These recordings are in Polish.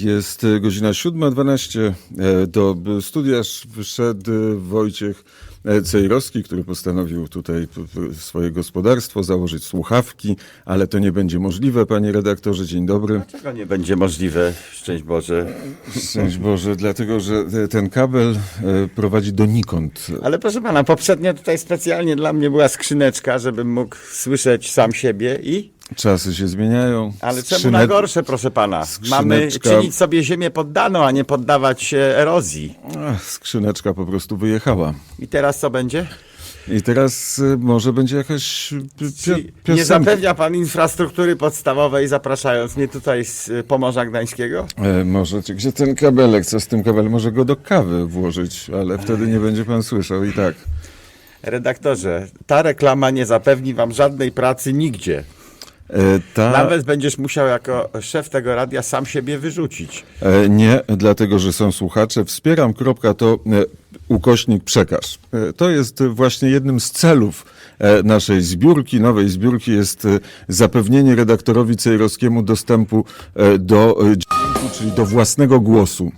Jest e, godzina 7.12. E, Do studia sz- wszedł e, Wojciech Cejrowski, który postanowił tutaj swoje gospodarstwo, założyć słuchawki, ale to nie będzie możliwe, panie redaktorze. Dzień dobry. Czego nie będzie możliwe, szczęść Boże. Szczęść Boże, dlatego że ten kabel prowadzi donikąd. Ale proszę pana, poprzednio tutaj specjalnie dla mnie była skrzyneczka, żebym mógł słyszeć sam siebie i... Czasy się zmieniają. Ale czemu Skrzyne- na gorsze, proszę pana? Mamy czynić sobie ziemię poddaną, a nie poddawać się erozji. Ach, Skrzyneczka po prostu wyjechała. I teraz co będzie? I teraz e, może będzie jakaś pi- pi- Nie piosenka. zapewnia pan infrastruktury podstawowej, zapraszając mnie tutaj z y, Pomorza Gdańskiego? E, może, gdzie ten kabelek? Co z tym kabelem? Może go do kawy włożyć, ale wtedy nie będzie pan słyszał i tak. Redaktorze, ta reklama nie zapewni wam żadnej pracy nigdzie. E, ta, Nawet będziesz musiał jako szef tego radia sam siebie wyrzucić. e, nie, dlatego że są słuchacze. Wspieram. Kropka to e, ukośnik przekaż. E, to jest właśnie jednym z celów naszej zbiórki, nowej zbiórki jest zapewnienie redaktorowi Cejrowskiemu dostępu do dźwięku, czyli do własnego głosu.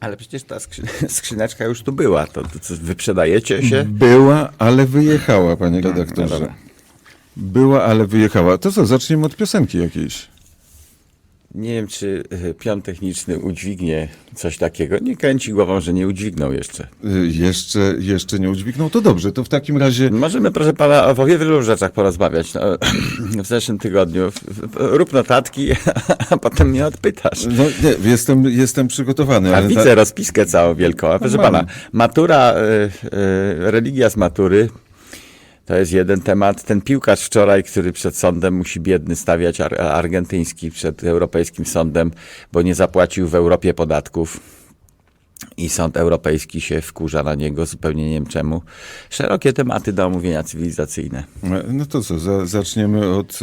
Ale przecież ta skrzy skrzyneczka już tu była. To, to co, wyprzedajecie się? Była, ale wyjechała, panie no redaktorze. Była, ale wyjechała. To co, zaczniemy od piosenki jakiejś. Nie wiem, czy y, pion techniczny udźwignie coś takiego. Nie kręci głową, że nie udźwignął jeszcze. Y, Jeszcze, jeszcze nie udźwignął. To dobrze, to w takim razie Możemy, proszę pana, o wielu rzeczach porozmawiać. No, w zeszłym tygodniu. Rób notatki, a potem mnie odpytasz. no, nie, jestem, jestem przygotowany. A ale widzę ta- rozpiskę całą wielką. A proszę mam. pana, matura, y, y, religia z matury, to jest jeden temat. Ten piłkarz wczoraj, który przed sądem musi biedny stawiać ar argentyński przed Europejskim Sądem, bo nie zapłacił w Europie podatków. I sąd europejski się wkurza na niego, zupełnie nie wiem czemu. Szerokie tematy do omówienia cywilizacyjne. No to co, za, zaczniemy od,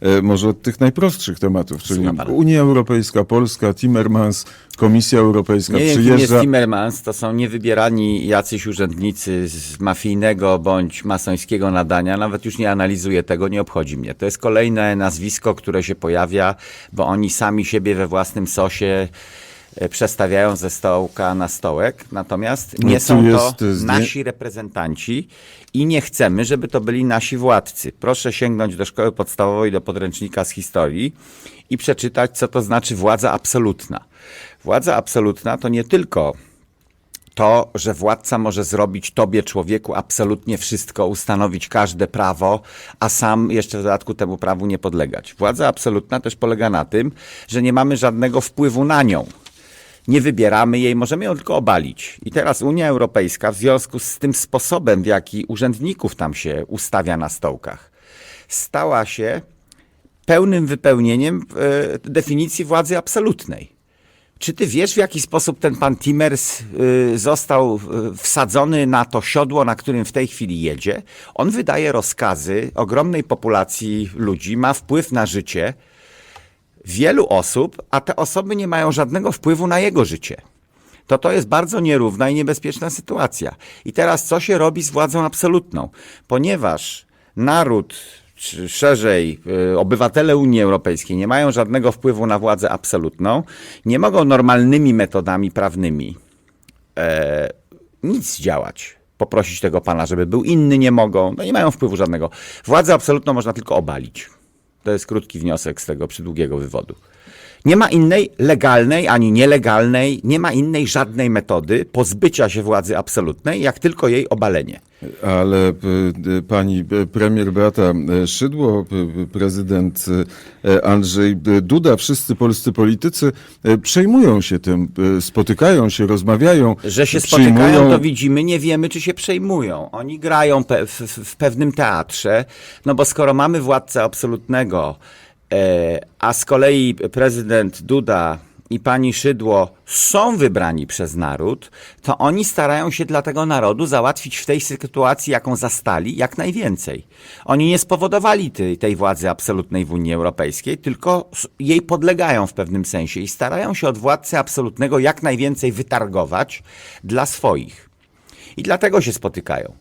e, może od tych najprostszych tematów, czyli. Unia Europejska, Polska, Timmermans, Komisja Europejska Nie wiem, kim jest przyjeżdża. Timmermans. To są niewybierani jacyś urzędnicy z mafijnego bądź masońskiego nadania. Nawet już nie analizuję tego, nie obchodzi mnie. To jest kolejne nazwisko, które się pojawia, bo oni sami siebie we własnym sosie przestawiają ze stołka na stołek. Natomiast No nie tu są to e, zdję- nasi reprezentanci i nie chcemy, żeby to byli nasi władcy. Proszę sięgnąć do szkoły podstawowej, do podręcznika z historii i przeczytać, co to znaczy władza absolutna. Władza absolutna to nie tylko to, że władca może zrobić tobie, człowieku, absolutnie wszystko, ustanowić każde prawo, a sam jeszcze w dodatku temu prawu nie podlegać. Władza absolutna też polega na tym, że nie mamy żadnego wpływu na nią. Nie wybieramy jej, możemy ją tylko obalić. I teraz Unia Europejska, w związku z tym sposobem, w jaki urzędników tam się ustawia na stołkach, stała się pełnym wypełnieniem e, definicji władzy absolutnej. Czy ty wiesz, w jaki sposób ten pan Timmers y, został y, wsadzony na to siodło, na którym w tej chwili jedzie? On wydaje rozkazy ogromnej populacji ludzi, ma wpływ na życie wielu osób, a te osoby nie mają żadnego wpływu na jego życie. To to jest bardzo nierówna i niebezpieczna sytuacja. I teraz co się robi z władzą absolutną? Ponieważ naród, czy szerzej y, obywatele Unii Europejskiej nie mają żadnego wpływu na władzę absolutną, nie mogą normalnymi metodami prawnymi e, nic działać. Poprosić tego pana, żeby był inny, nie mogą. No nie mają wpływu żadnego. Władzę absolutną można tylko obalić. To jest krótki wniosek z tego przydługiego wywodu. Nie ma innej legalnej ani nielegalnej, nie ma innej żadnej metody pozbycia się władzy absolutnej, jak tylko jej obalenie. Ale y, pani y, premier Beata y, Szydło, prezydent Andrzej Duda, wszyscy polscy politycy przejmują się tym, spotykają się, rozmawiają. Że się przyjmują- spotykają, to widzimy, nie wiemy, czy się przejmują. Oni grają w, w pewnym teatrze, no bo skoro mamy władcę absolutnego, e, a z kolei prezydent Duda i pani Szydło są wybrani przez naród, to oni starają się dla tego narodu załatwić w tej sytuacji, jaką zastali, jak najwięcej. Oni nie spowodowali tej, tej władzy absolutnej w Unii Europejskiej, tylko jej podlegają w pewnym sensie i starają się od władcy absolutnego jak najwięcej wytargować dla swoich. I dlatego się spotykają.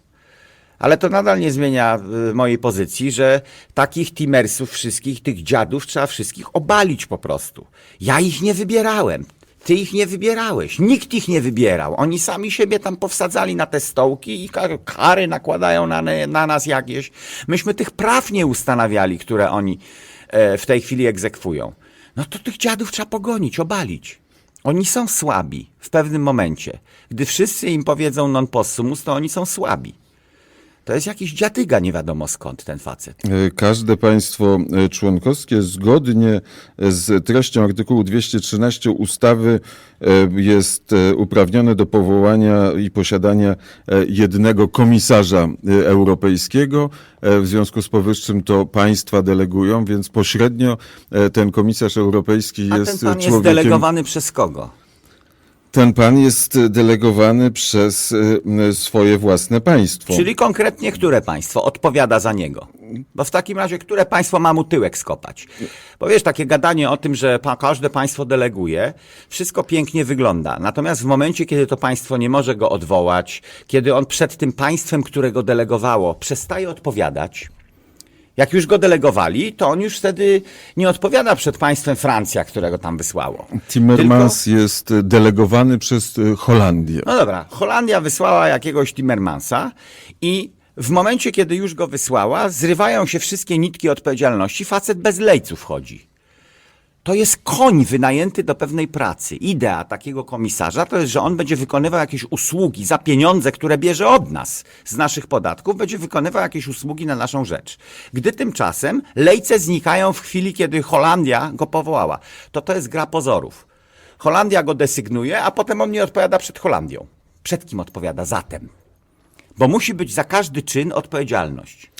Ale to nadal nie zmienia y, mojej pozycji, że takich Timmersów wszystkich, tych dziadów trzeba wszystkich obalić po prostu. Ja ich nie wybierałem. Ty ich nie wybierałeś. Nikt ich nie wybierał. Oni sami siebie tam powsadzali na te stołki i kar- kary nakładają na, na nas jakieś. Myśmy tych praw nie ustanawiali, które oni e, w tej chwili egzekwują. No to tych dziadów trzeba pogonić, obalić. Oni są słabi w pewnym momencie. Gdy wszyscy im powiedzą non possumus, to oni są słabi. To jest jakiś dziadyga, nie wiadomo skąd ten facet. E, Każde państwo e, członkowskie zgodnie z treścią artykułu 213 ustawy e, jest e, uprawnione do powołania i posiadania e, jednego komisarza e, europejskiego. E, W związku z powyższym to państwa delegują, więc pośrednio e, ten komisarz europejski A jest ten pan jest człowiekiem... delegowany przez kogo? Ten pan jest delegowany przez e, swoje własne państwo. Czyli konkretnie które państwo odpowiada za niego? Bo w takim razie, które państwo ma mu tyłek skopać? Bo wiesz, takie gadanie o tym, że każde państwo deleguje, wszystko pięknie wygląda. Natomiast w momencie, kiedy to państwo nie może go odwołać, kiedy on przed tym państwem, które go delegowało, przestaje odpowiadać, jak już go delegowali, to on już wtedy nie odpowiada przed państwem Francja, którego tam wysłało. Timmermans jest delegowany przez e, Holandię. No dobra, Holandia wysłała jakiegoś Timmermansa i w momencie, kiedy już go wysłała, zrywają się wszystkie nitki odpowiedzialności, facet bez lejców chodzi. To jest koń wynajęty do pewnej pracy. Idea takiego komisarza to jest, że on będzie wykonywał jakieś usługi za pieniądze, które bierze od nas, z naszych podatków, będzie wykonywał jakieś usługi na naszą rzecz. Gdy tymczasem lejce znikają w chwili, kiedy Holandia go powołała. To to jest gra pozorów. Holandia go desygnuje, a potem on nie odpowiada przed Holandią. Przed kim odpowiada zatem? Bo musi być za każdy czyn odpowiedzialność.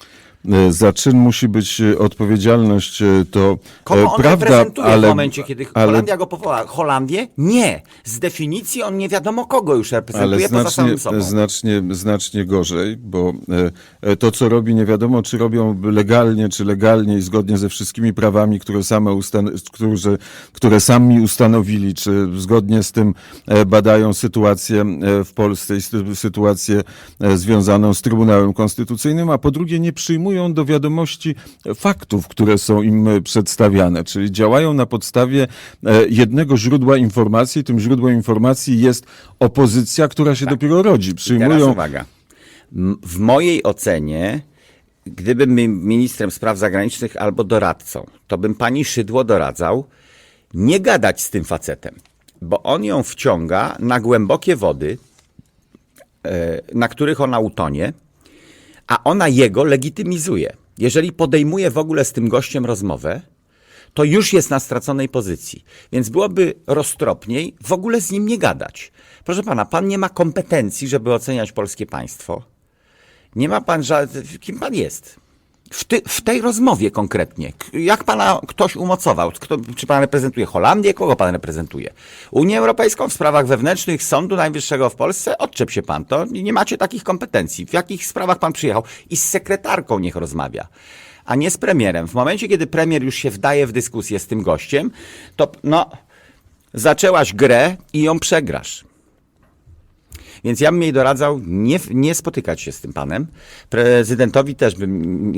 E, Za czyn musi być e, odpowiedzialność, e, to Kogo on prawda, reprezentuje ale, w momencie, kiedy ale, Holandia go powoła? Holandię? Nie. Z definicji on nie wiadomo kogo już ale reprezentuje poza znacznie, samym sobą. znacznie, znacznie gorzej, bo to, co robi, nie wiadomo, czy robią legalnie, czy legalnie i zgodnie ze wszystkimi prawami, które, same ustan- które, które sami ustanowili, czy zgodnie z tym badają sytuację w Polsce i sy- sytuację związaną z Trybunałem Konstytucyjnym, a po drugie nie przyjmują do wiadomości faktów, które są im przedstawiane, czyli działają na podstawie e, jednego źródła informacji. Tym źródłem informacji jest opozycja, która się dopiero rodzi. Tak. I Teraz Przyjmują uwaga. W mojej ocenie, gdybym mi- ministrem spraw zagranicznych albo doradcą, to bym pani Szydło doradzał nie gadać z tym facetem, bo on ją wciąga na głębokie wody, e, na których ona utonie, a ona jego legitymizuje. Jeżeli podejmuje w ogóle z tym gościem rozmowę, to już jest na straconej pozycji. Więc byłoby roztropniej w ogóle z nim nie gadać. Proszę pana, pan nie ma kompetencji, żeby oceniać polskie państwo. Nie ma pan żadnych. Kim pan jest? W, ty, w tej rozmowie konkretnie. Jak pana ktoś umocował? Kto, czy pan reprezentuje Holandię? Kogo pan reprezentuje? Unię Europejską w sprawach wewnętrznych Sądu Najwyższego w Polsce? Odczep się pan to. Nie macie takich kompetencji. W jakich sprawach pan przyjechał? I z sekretarką niech rozmawia. A nie z premierem. W momencie, kiedy premier już się wdaje w dyskusję z tym gościem, to no, zaczęłaś grę i ją przegrasz. Więc ja bym jej doradzał nie, nie spotykać się z tym panem. Prezydentowi też bym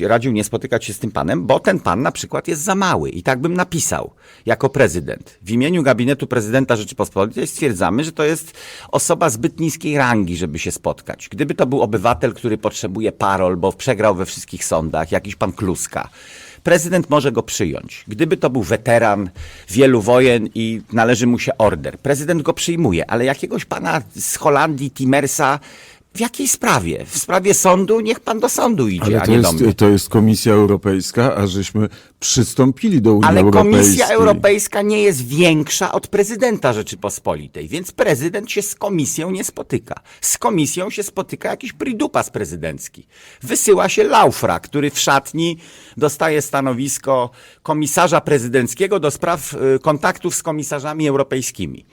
radził nie spotykać się z tym panem, bo ten pan na przykład jest za mały. I tak bym napisał jako prezydent. W imieniu gabinetu prezydenta Rzeczypospolitej stwierdzamy, że to jest osoba zbyt niskiej rangi, żeby się spotkać. Gdyby to był obywatel, który potrzebuje parol, bo przegrał we wszystkich sądach, jakiś pan Kluska, prezydent może go przyjąć. Gdyby to był weteran wielu wojen i należy mu się order, prezydent go przyjmuje, ale jakiegoś pana z Holandii, Timmersa, w jakiej sprawie? W sprawie sądu? Niech pan do sądu idzie, Ale a to nie do jest, mnie. to jest Komisja Europejska, a żeśmy przystąpili do Unii Ale Europejskiej. Komisja Europejska nie jest większa od prezydenta Rzeczypospolitej, więc prezydent się z komisją nie spotyka. Z komisją się spotyka jakiś pridupas prezydencki. Wysyła się Laufra, który w szatni dostaje stanowisko komisarza prezydenckiego do spraw y, kontaktów z komisarzami europejskimi.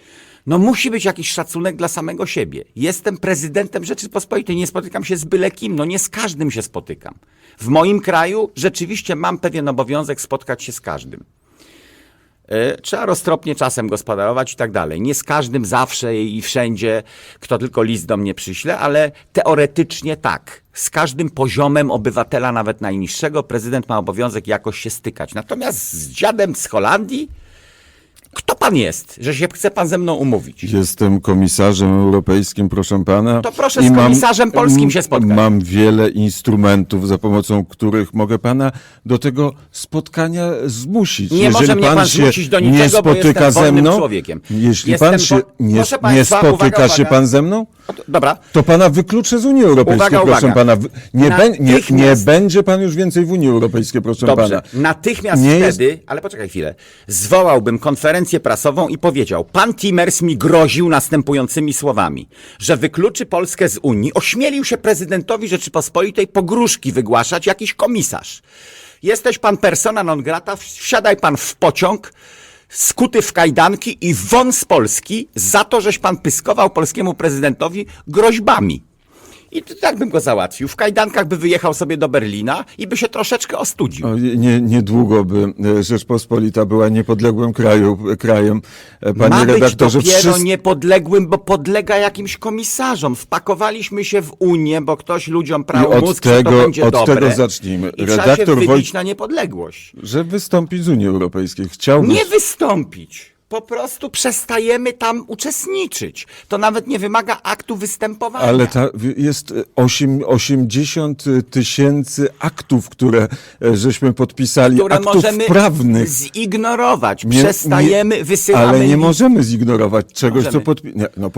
No musi być jakiś szacunek dla samego siebie. Jestem prezydentem Rzeczypospolitej, nie spotykam się z byle kim, no nie z każdym się spotykam. W moim kraju rzeczywiście mam pewien obowiązek spotkać się z każdym. E, Trzeba roztropnie czasem gospodarować i tak dalej. Nie z każdym zawsze i wszędzie, kto tylko list do mnie przyśle, ale teoretycznie tak. Z każdym poziomem obywatela, nawet najniższego, prezydent ma obowiązek jakoś się stykać. Natomiast z dziadem z Holandii Kto pan jest, że się chce pan ze mną umówić? Jestem komisarzem europejskim, proszę pana. To proszę z komisarzem polskim się spotkać. Mam wiele instrumentów, za pomocą których mogę pana do tego spotkania zmusić. Nie może mnie pan zmusić do niczego, nie bo spotyka jestem ze mną, człowiekiem. jeśli Jestem pan się wo- nie, nie państwa, spotyka uwaga, się uwaga. pan ze mną, Dobra. to pana wykluczę z Unii Europejskiej, Uwaga, proszę uwaga. pana. Nie, bę- nie, nie Natychmiast- będzie pan już więcej w Unii Europejskiej, proszę Dobrze, pana. natychmiast Nie jest- wtedy, ale poczekaj chwilę, zwołałbym konferencję prasową i powiedział, pan Timers mi groził następującymi słowami, że wykluczy Polskę z Unii, ośmielił się prezydentowi Rzeczypospolitej pogróżki wygłaszać jakiś komisarz. Jesteś pan persona non grata, wsiadaj pan w pociąg, skuty w kajdanki i won z Polski za to, żeś pan pyskował polskiemu prezydentowi groźbami. I tak bym go załatwił. W kajdankach by wyjechał sobie do Berlina i by się troszeczkę ostudził. O, nie, niedługo by e, Rzeczpospolita była niepodległym kraju, krajem. E, Panie Ma być redaktorze, dopiero wszyscy... niepodległym, bo podlega jakimś komisarzom. Wpakowaliśmy się w Unię, bo ktoś ludziom I prał od mózg, że to tego- będzie od dobre. tego zacznijmy. I trzeba się Redaktor wybić Wojt- na niepodległość. że wystąpić z Unii Europejskiej. Chciałbym... Nie wystąpić. Po prostu przestajemy tam uczestniczyć. To nawet nie wymaga aktu występowania. Ale ta, jest e, osiem, 80 tysięcy aktów, które e, żeśmy podpisali, które aktów możemy prawnych. zignorować. Nie- Przestajemy, nie- wysyłamy Ale nie list. możemy zignorować czegoś, Możemy. co podpi- no,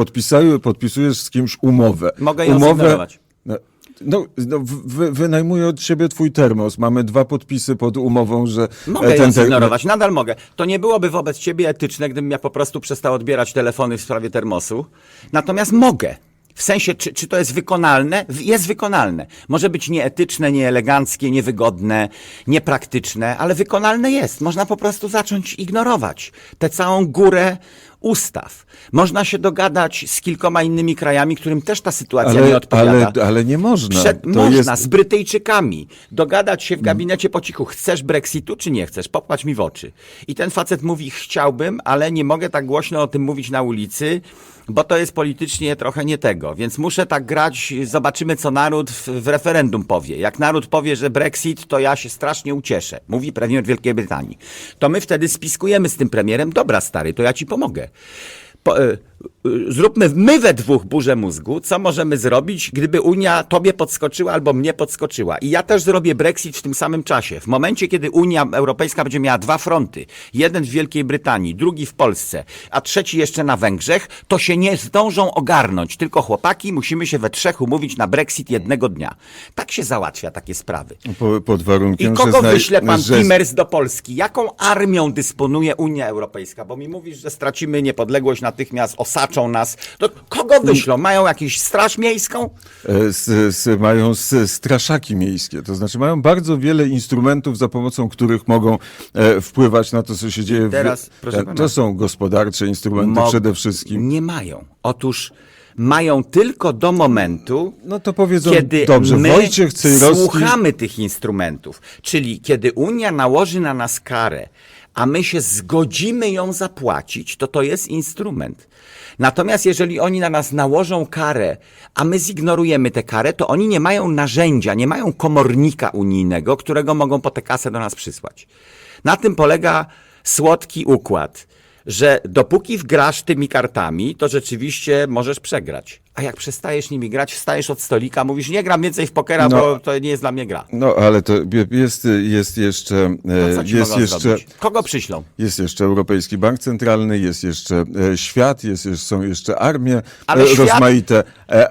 podpisujesz z kimś umowę. Mogę ją umowę, zignorować. No, no, no wy, wynajmuję od siebie twój termos. Mamy dwa podpisy pod umową, że Mogę e, ją zignorować, nadal mogę. To nie byłoby wobec ciebie etyczne, gdybym ja po prostu przestał odbierać telefony w sprawie termosu. Natomiast mogę. W sensie, czy, czy to jest wykonalne? Jest wykonalne. Może być nieetyczne, nieeleganckie, niewygodne, niepraktyczne, ale wykonalne jest. Można po prostu zacząć ignorować tę całą górę ustaw. Można się dogadać z kilkoma innymi krajami, którym też ta sytuacja nie ale, odpowiada. ale, ale nie można. Przed, to można jest, z Brytyjczykami dogadać się w gabinecie po cichu. Chcesz Brexitu, czy nie chcesz? Popłać mi w oczy. I ten facet mówi, chciałbym, ale nie mogę tak głośno o tym mówić na ulicy, bo to jest politycznie trochę nie tego. Więc muszę tak grać, zobaczymy co naród w, w referendum powie. Jak naród powie, że Brexit, to ja się strasznie ucieszę. Mówi premier Wielkiej Brytanii. To my wtedy spiskujemy z tym premierem, dobra stary, to ja ci pomogę. Po, e, e, zróbmy my we dwóch burzę mózgu, co możemy zrobić, gdyby Unia tobie podskoczyła albo mnie podskoczyła. I ja też zrobię Brexit w tym samym czasie. W momencie, kiedy Unia Europejska będzie miała dwa fronty, jeden w Wielkiej Brytanii, drugi w Polsce, a trzeci jeszcze na Węgrzech, to się nie zdążą ogarnąć. Tylko chłopaki, musimy się we trzech umówić na Brexit jednego dnia. Tak się załatwia takie sprawy. po, pod I warunkiem, kogo że, wyśle pan że Timers do Polski? Jaką armią dysponuje Unia Europejska? Bo mi mówisz, że stracimy niepodległość natychmiast, osaczą nas. To kogo wyślą? Mają jakąś straż miejską? E, z, z, mają straszaki miejskie, to znaczy mają bardzo wiele instrumentów, za pomocą których mogą e, wpływać na to, co się dzieje. teraz, w, proszę e, pana. to są gospodarcze instrumenty Mo- przede wszystkim. Nie mają. Otóż mają tylko do momentu, No to powiedzą, kiedy dobrze, my Wojciech Cejrowski... słuchamy tych instrumentów. Czyli kiedy Unia nałoży na nas karę, a my się zgodzimy ją zapłacić, to to jest instrument. Natomiast jeżeli oni na nas nałożą karę, a my zignorujemy tę karę, to oni nie mają narzędzia, nie mają komornika unijnego, którego mogą po tę kasę do nas przysłać. Na tym polega słodki układ, że dopóki wgrasz tymi kartami, to rzeczywiście możesz przegrać. A jak przestajesz nimi grać, wstajesz od stolika, mówisz, nie gram więcej w pokera, No. bo to nie jest dla mnie gra. No ale to jest, jest jeszcze... To e, jest jeszcze zrobić? Kogo przyślą? Jest jeszcze Europejski Bank Centralny, jest jeszcze e, świat, jest, są jeszcze armie Ale e, świat, rozmaite,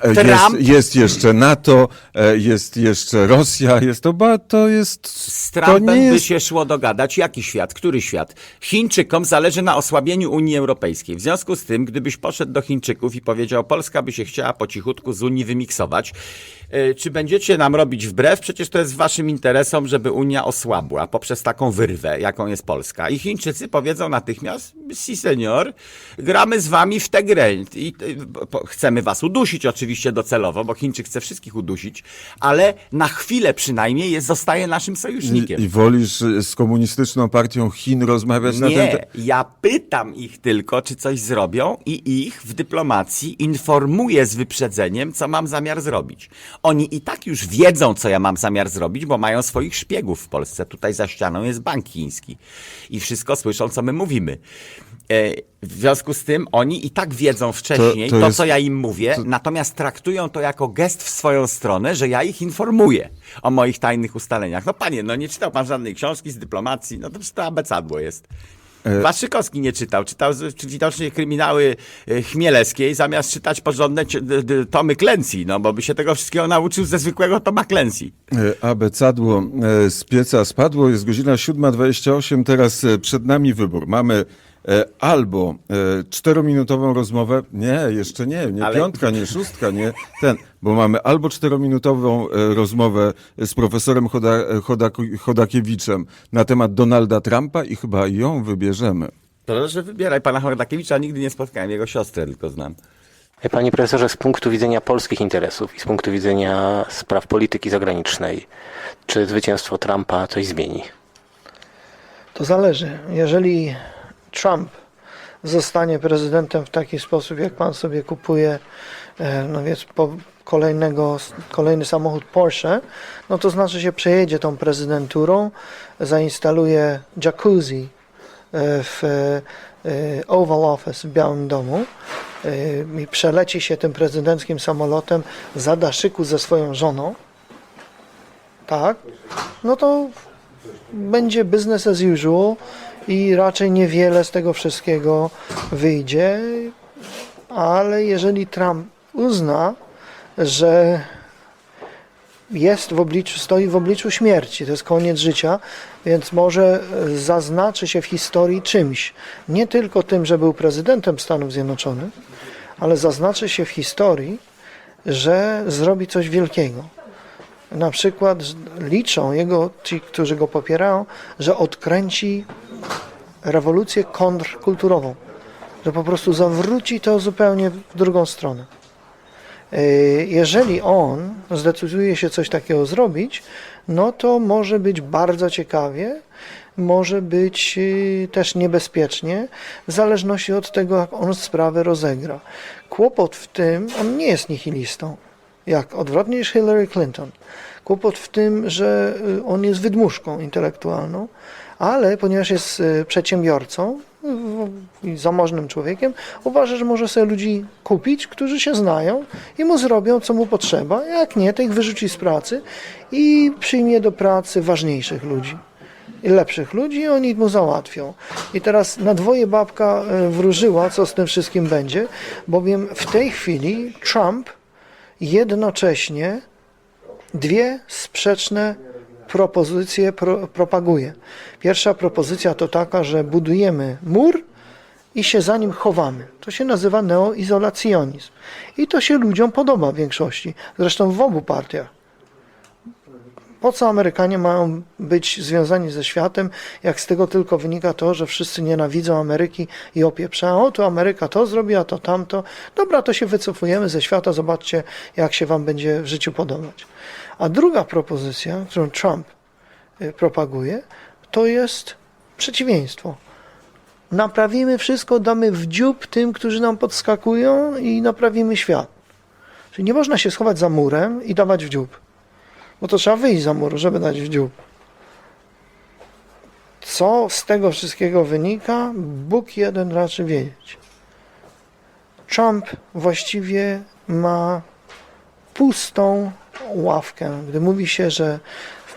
Trump- jest, jest jeszcze NATO, jest jeszcze Rosja, jest to, ba, to jest... Z to Trumpem nie by jest się szło dogadać. Jaki świat? Który świat? Chińczykom zależy na osłabieniu Unii Europejskiej. W związku z tym, gdybyś poszedł do Chińczyków i powiedział, Polska by się chciała po cichutku z Unii wymiksować, czy będziecie nam robić wbrew? Przecież to jest waszym interesom, żeby Unia osłabła poprzez taką wyrwę, jaką jest Polska. I Chińczycy powiedzą natychmiast, si senior, gramy z wami w tę grę. I e, chcemy was udusić oczywiście docelowo, bo Chińczyk chce wszystkich udusić, ale na chwilę przynajmniej jest, zostaje naszym sojusznikiem. I, I wolisz e, z komunistyczną partią Chin rozmawiać na ten... Nie, te- ja pytam ich tylko, czy coś zrobią i ich w dyplomacji informuję z wyprzedzeniem, co mam zamiar zrobić. Oni i tak już wiedzą, co ja mam zamiar zrobić, bo mają swoich szpiegów w Polsce. Tutaj za ścianą jest bank chiński i wszystko słyszą, co my mówimy. E, W związku z tym oni i tak wiedzą wcześniej To- to, to jest- co ja im mówię, natomiast traktują to jako gest w swoją stronę, że ja ich informuję o moich tajnych ustaleniach. No panie, no nie czytał pan żadnej książki z dyplomacji, no to przecież to abecadło jest. E, Waszykowski nie czytał, czytał widocznie kryminały e, Chmielewskiej, zamiast czytać porządne tomy Clancy, no bo by się tego wszystkiego nauczył ze zwykłego Toma Clancy. E, Abecadło z pieca spadło, jest godzina 7.28, teraz przed nami wybór. Mamy albo e, czterominutową rozmowę, nie, jeszcze nie, nie Ale- piątka, nie szóstka, nie ten, bo mamy albo czterominutową e, rozmowę z profesorem Choda, Chodakiewiczem na temat Donalda Trumpa i chyba ją wybierzemy. Proszę wybieraj pana Hordakiewicza, nigdy nie spotkałem, jego siostrę tylko znam. Panie profesorze, z punktu widzenia polskich interesów i z punktu widzenia spraw polityki zagranicznej, czy zwycięstwo Trumpa coś zmieni? To zależy. Jeżeli Trump zostanie prezydentem w taki sposób, jak pan sobie kupuje, e, no więc po kolejnego, kolejny samochód Porsche, no to znaczy się przejedzie tą prezydenturą, zainstaluje jacuzzi e, w e, Oval Office w Białym Domu i przeleci się tym prezydenckim samolotem za daszyku ze swoją żoną, tak, no to będzie business as usual i raczej niewiele z tego wszystkiego wyjdzie, ale jeżeli Trump uzna, że jest w obliczu, stoi w obliczu śmierci, to jest koniec życia, więc może zaznaczy się w historii czymś. Nie tylko tym, że był prezydentem Stanów Zjednoczonych, ale zaznaczy się w historii, że zrobi coś wielkiego. Na przykład liczą jego, ci, którzy go popierają, że odkręci rewolucję kontrkulturową, że po prostu zawróci to zupełnie w drugą stronę. Yy, Jeżeli on zdecyduje się coś takiego zrobić, no to może być bardzo ciekawie, może być yy, też niebezpiecznie, w zależności od tego, jak on sprawę rozegra. Kłopot w tym, on nie jest nihilistą, jak odwrotnie niż Hillary Clinton. Kłopot w tym, że y, on jest wydmuszką intelektualną, ale ponieważ jest y, przedsiębiorcą y, zamożnym człowiekiem, uważa, że może sobie ludzi kupić, którzy się znają i mu zrobią, co mu potrzeba. Jak nie, to ich wyrzuci z pracy i przyjmie do pracy ważniejszych ludzi lepszych ludzi i oni mu załatwią. I teraz na dwoje babka e, wróżyła, co z tym wszystkim będzie, bowiem w tej chwili Trump jednocześnie dwie sprzeczne propozycje pro, propaguje. Pierwsza propozycja to taka, że budujemy mur i się za nim chowamy. To się nazywa neoizolacjonizm. I to się ludziom podoba w większości. Zresztą w obu partiach. Po co Amerykanie mają być związani ze światem, jak z tego tylko wynika to, że wszyscy nienawidzą Ameryki i opieprzają, o to Ameryka to zrobi, a to tamto. Dobra, to się wycofujemy ze świata, zobaczcie, jak się wam będzie w życiu podobać. A druga propozycja, którą Trump y, propaguje, to jest przeciwieństwo. Naprawimy wszystko, damy w dziób tym, którzy nam podskakują i naprawimy świat. Czyli nie można się schować za murem i dawać w dziób. Bo to trzeba wyjść za mur, żeby dać w dziób. Co z tego wszystkiego wynika, Bóg jeden raczy wiedzieć. Trump właściwie ma pustą ławkę. Gdy mówi się, że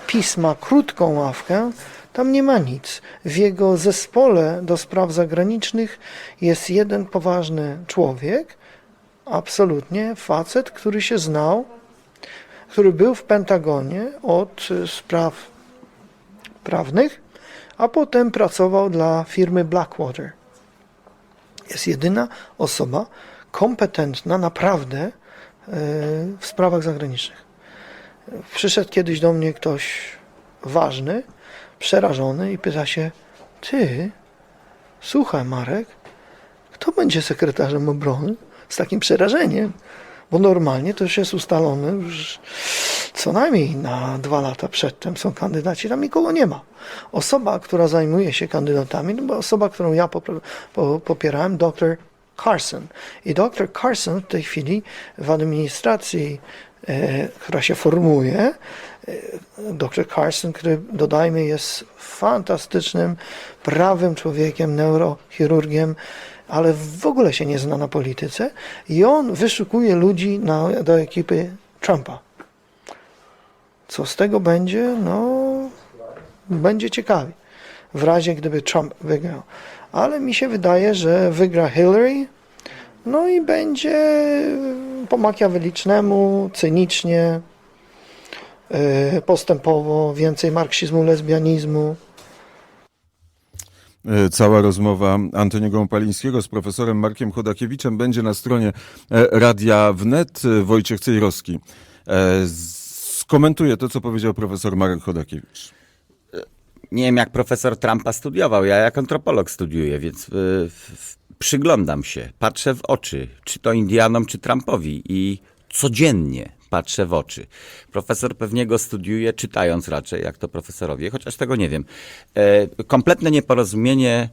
PiS ma krótką ławkę, tam nie ma nic. W jego zespole do spraw zagranicznych jest jeden poważny człowiek, absolutnie facet, który się znał który był w Pentagonie od y, spraw prawnych, a potem pracował dla firmy Blackwater. Jest jedyna osoba kompetentna naprawdę y, w sprawach zagranicznych. Przyszedł kiedyś do mnie ktoś ważny, przerażony i pyta się: Ty, słuchaj, Marek, kto będzie sekretarzem obrony? Z takim przerażeniem bo normalnie to już jest ustalone już co najmniej na dwa lata przedtem są kandydaci, tam nikogo nie ma. Osoba, która zajmuje się kandydatami, no bo osoba, którą ja popierałem, dr Carson. I dr Carson w tej chwili w administracji, która się formuje, e, dr Carson, który dodajmy jest fantastycznym, prawym człowiekiem, neurochirurgiem, ale w ogóle się nie zna na polityce i on wyszukuje ludzi na, do ekipy Trumpa. Co z tego będzie? No, będzie ciekawie. W razie gdyby Trump wygrał. Ale mi się wydaje, że wygra Hillary. No i będzie po makiawelicznemu, cynicznie, yy, postępowo, więcej marksizmu, lesbianizmu. E, Cała rozmowa Antoniego Opalińskiego z profesorem Markiem Chodakiewiczem będzie na stronie e, Radia Wnet. E, Wojciech Cejrowski e, skomentuje to, co powiedział profesor Marek Chodakiewicz. Nie wiem, jak profesor Trumpa studiował. Ja jak antropolog studiuję, więc w- przyglądam się, patrzę w oczy, czy to Indianom, czy Trumpowi i codziennie patrzę w oczy. Profesor pewnie go studiuje, czytając raczej, jak to profesorowie, chociaż tego nie wiem. E, kompletne nieporozumienie,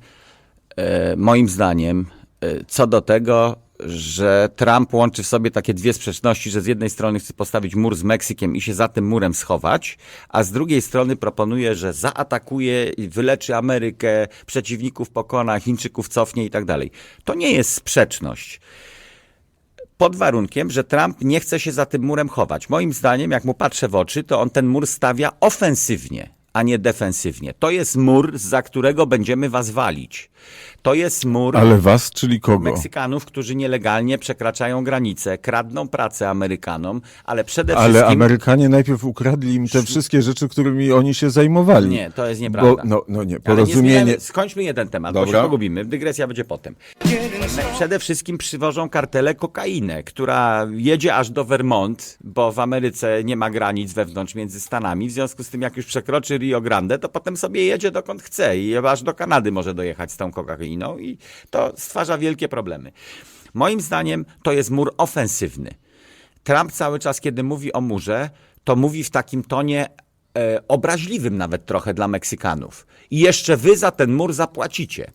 e, moim zdaniem, e, co do tego, że Trump łączy w sobie takie dwie sprzeczności, że z jednej strony chce postawić mur z Meksykiem i się za tym murem schować, a z drugiej strony proponuje, że zaatakuje i wyleczy Amerykę, przeciwników pokona, Chińczyków cofnie i tak dalej. To nie jest sprzeczność pod warunkiem, że Trump nie chce się za tym murem chować. Moim zdaniem, jak mu patrzę w oczy, to on ten mur stawia ofensywnie, a nie defensywnie. To jest mur, za którego będziemy was walić. To jest mur Ale was, czyli kogo? Meksykanów, którzy nielegalnie przekraczają granice, kradną pracę Amerykanom, ale przede Ale wszystkim... Amerykanie najpierw ukradli im te wszystkie rzeczy, którymi oni się zajmowali. Nie, to jest nieprawda. Bo, no, no nie, Ale nie porozumienie... zmieniamy, skończmy jeden temat, bo Dobra. się pogubimy. Dygresja będzie potem. Przede wszystkim przywożą kartele kokainę, która jedzie aż do Vermont, bo w Ameryce nie ma granic wewnątrz między Stanami. W związku z tym, jak już przekroczy Rio Grande, to potem sobie jedzie dokąd chce i aż do Kanady może dojechać z tą kokainą i to stwarza wielkie problemy. Moim zdaniem to jest mur ofensywny. Trump cały czas, kiedy mówi o murze, to mówi w takim tonie e, obraźliwym nawet trochę dla Meksykanów. I jeszcze wy za ten mur zapłacicie.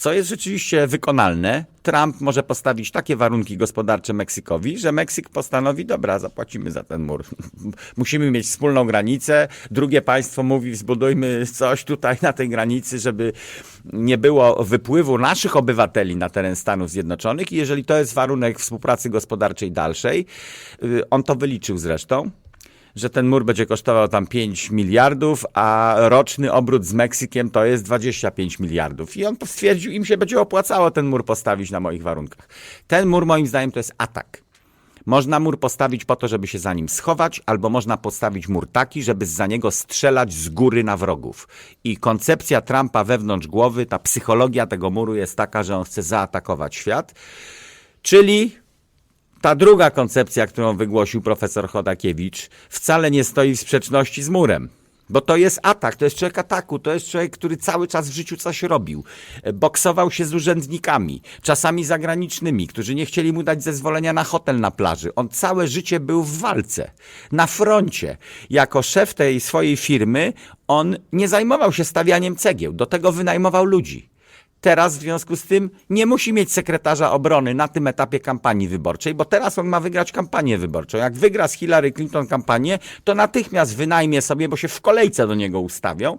Co jest rzeczywiście wykonalne. Trump może postawić takie warunki gospodarcze Meksykowi, że Meksyk postanowi, dobra, zapłacimy za ten mur. Musimy mieć wspólną granicę. Drugie państwo mówi, zbudujmy coś tutaj na tej granicy, żeby nie było wypływu naszych obywateli na teren Stanów Zjednoczonych. I jeżeli to jest warunek współpracy gospodarczej dalszej, y, on to wyliczył zresztą że ten mur będzie kosztował tam 5 miliardów, a roczny obrót z Meksykiem to jest 25 miliardów. I on stwierdził, im się będzie opłacało ten mur postawić na moich warunkach. Ten mur moim zdaniem to jest atak. Można mur postawić po to, żeby się za nim schować, albo można postawić mur taki, żeby za niego strzelać z góry na wrogów. I koncepcja Trumpa wewnątrz głowy, ta psychologia tego muru jest taka, że on chce zaatakować świat. Czyli ta druga koncepcja, którą wygłosił profesor Chodakiewicz, wcale nie stoi w sprzeczności z murem. Bo to jest atak, to jest człowiek ataku, to jest człowiek, który cały czas w życiu coś robił. Boksował się z urzędnikami, czasami zagranicznymi, którzy nie chcieli mu dać zezwolenia na hotel na plaży. On całe życie był w walce, na froncie. Jako szef tej swojej firmy, on nie zajmował się stawianiem cegieł, do tego wynajmował ludzi. Teraz w związku z tym nie musi mieć sekretarza obrony na tym etapie kampanii wyborczej, bo teraz on ma wygrać kampanię wyborczą. Jak wygra z Hillary Clinton kampanię, to natychmiast wynajmie sobie, bo się w kolejce do niego ustawią,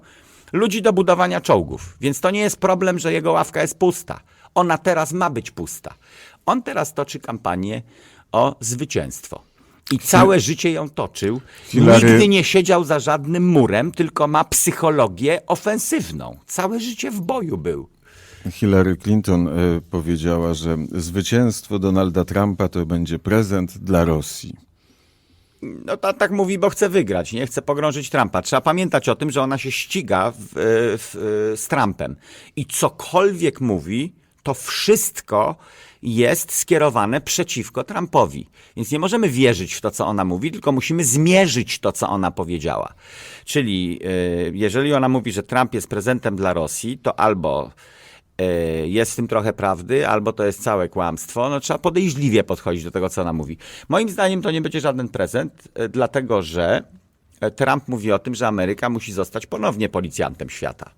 ludzi do budowania czołgów. Więc to nie jest problem, że jego ławka jest pusta. Ona teraz ma być pusta. On teraz toczy kampanię o zwycięstwo. I całe życie ją toczył. Hillary- Nigdy nie siedział za żadnym murem, tylko ma psychologię ofensywną. Całe życie w boju był. Hillary Clinton e, powiedziała, że zwycięstwo Donalda Trumpa to będzie prezent dla Rosji. No ta, tak mówi, bo chce wygrać, nie chce pogrążyć Trumpa. Trzeba pamiętać o tym, że ona się ściga w, w, z Trumpem. I cokolwiek mówi, to wszystko jest skierowane przeciwko Trumpowi. Więc nie możemy wierzyć w to, co ona mówi, tylko musimy zmierzyć to, co ona powiedziała. Czyli jeżeli ona mówi, że Trump jest prezentem dla Rosji, to albo jest w tym trochę prawdy, albo to jest całe kłamstwo. No, trzeba podejrzliwie podchodzić do tego, co ona mówi. Moim zdaniem to nie będzie żaden prezent, y, dlatego że y, Trump mówi o tym, że Ameryka musi zostać ponownie policjantem świata.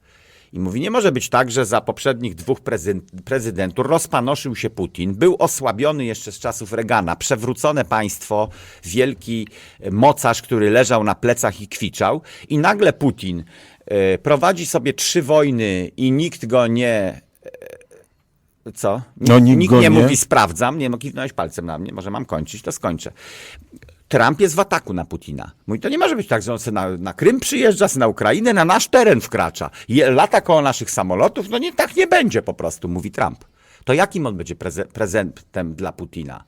I mówi, nie może być tak, że za poprzednich dwóch prezy- prezydentur rozpanoszył się Putin, był osłabiony jeszcze z czasów Reagana, przewrócone państwo, wielki e, mocarz, który leżał na plecach i kwiczał i nagle Putin e, prowadzi sobie trzy wojny i nikt go nie co? No, nikt nikt nie, nie- mówi sprawdzam, nie kiwnąłeś palcem na mnie, może mam kończyć, to skończę. Trump jest w ataku na Putina. Mówi, to nie może być tak, że on na, na Krym przyjeżdża, na Ukrainę, na nasz teren wkracza. Je, lata koło naszych samolotów, no nie, tak nie będzie po prostu, mówi Trump. To jakim on będzie preze, prezentem dla Putina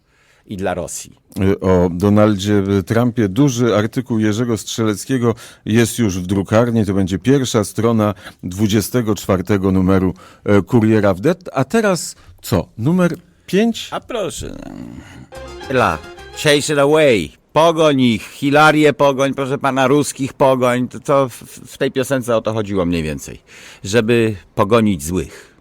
i dla Rosji? O Donaldzie Trumpie duży artykuł Jerzego Strzeleckiego jest już w drukarni. To będzie pierwsza strona 24 numeru e, Kuriera w Det. A teraz co? Numer 5? A proszę. La, chase it away. Pogoń ich, Hilarię pogoń, proszę pana, ruskich pogoń. To, to w tej piosence o to chodziło mniej więcej. Żeby pogonić złych.